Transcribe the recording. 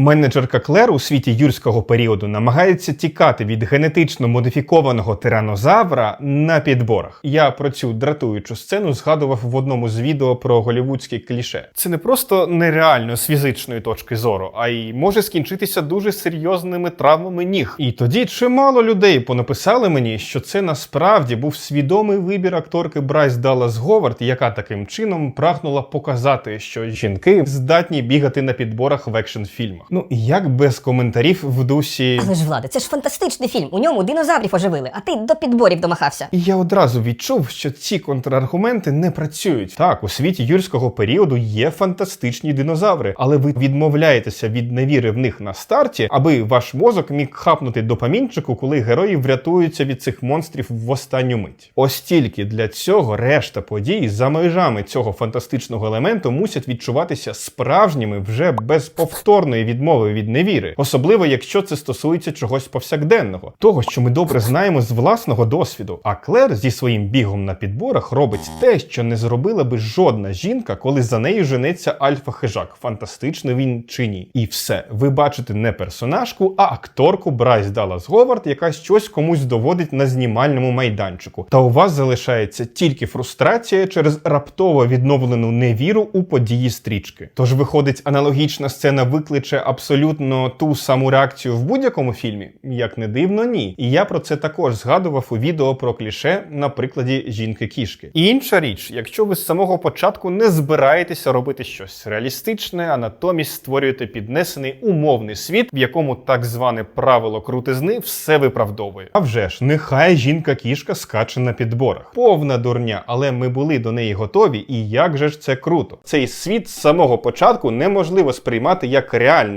Менеджерка Клер у світі юрського періоду намагається тікати від генетично модифікованого тиранозавра на підборах. Я про цю дратуючу сцену згадував в одному з відео про голівудські кліше. Це не просто нереально з фізичної точки зору, а й може скінчитися дуже серйозними травмами ніг. І тоді чимало людей понаписали мені, що це насправді був свідомий вибір акторки Брайс Даллас Говард, яка таким чином прагнула показати, що жінки здатні бігати на підборах в екшн фільмах. Ну як без коментарів в дусі. Але ж Влади, це ж фантастичний фільм. У ньому динозаврів оживили, а ти до підборів домахався. І я одразу відчув, що ці контраргументи не працюють. Так, у світі юрського періоду є фантастичні динозаври, але ви відмовляєтеся від невіри в них на старті, аби ваш мозок міг хапнути допамінчику, коли герої врятуються від цих монстрів в останню мить. Ось тільки для цього решта подій за межами цього фантастичного елементу мусять відчуватися справжніми вже без повторної відмови від невіри, особливо якщо це стосується чогось повсякденного, того, що ми добре знаємо з власного досвіду. А Клер зі своїм бігом на підборах робить те, що не зробила би жодна жінка, коли за нею женеться альфа-хижак, фантастично він чи ні. І все, ви бачите не персонажку, а акторку Брайс Даллас Говард, яка щось комусь доводить на знімальному майданчику. Та у вас залишається тільки фрустрація через раптово відновлену невіру у події стрічки. Тож виходить, аналогічна сцена абсолютно ту саму реакцію в будь-якому фільмі? Як не дивно, ні. І я про це також згадував у відео про кліше на прикладі жінки-кішки. І інша річ, якщо ви з самого початку не збираєтеся робити щось реалістичне, а натомість створюєте піднесений умовний світ, в якому так зване правило крутизни все виправдовує. А вже ж, нехай жінка-кішка скаче на підборах. Повна дурня, але ми були до неї готові, і як же ж це круто. Цей світ з самого початку неможливо сприймати як реальний.